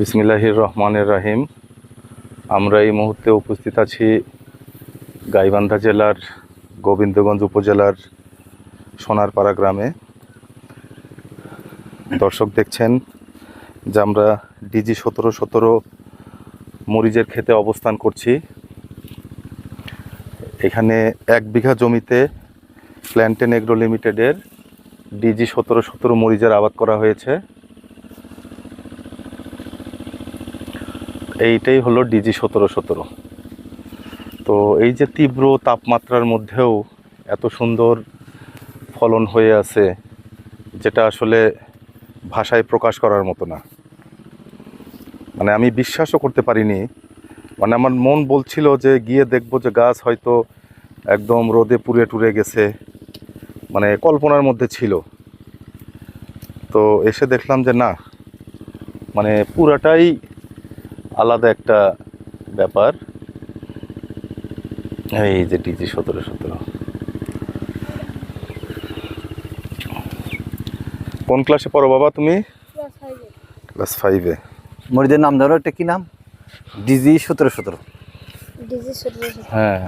বিসমিল্লাহির রহমানের রাহিম। আমরা এই মুহূর্তে উপস্থিত আছি গাইবান্ধা জেলার গোবিন্দগঞ্জ উপজেলার সোনারপাড়া গ্রামে। দর্শক দেখছেন যে আমরা ডিজি সতেরো সতেরো মরিচের ক্ষেতে অবস্থান করছি। এখানে এক বিঘা জমিতে প্ল্যান্টেন এগ্রো লিমিটেডের ডিজি সতেরো সতেরো মরিচের আবাদ করা হয়েছে। এইটাই হলো ডিজি সতেরো সতেরো। তো এই যে তীব্র তাপমাত্রার মধ্যেও এত সুন্দর ফলন হয়ে আছে, যেটা আসলে ভাষায় প্রকাশ করার মতো না। মানে আমি বিশ্বাসও করতে পারিনি। মানে আমার মন বলছিল যে গিয়ে দেখব যে গাছ হয়তো একদম রোদে পুড়ে টুরে গেছে মানে কল্পনার মধ্যে ছিল। তো এসে দেখলাম যে না মানে পুরাটাই আলাদা একটা ব্যাপার। এই যে ডিজি সতেরো সতেরো। কোন ক্লাসে পড়ো বাবা তুমি? ক্লাস ফাইভে। মরিদের নাম ধরো একটা কি নাম? ডিজি সতেরো সতেরো। ডিজি সতেরো। হ্যাঁ।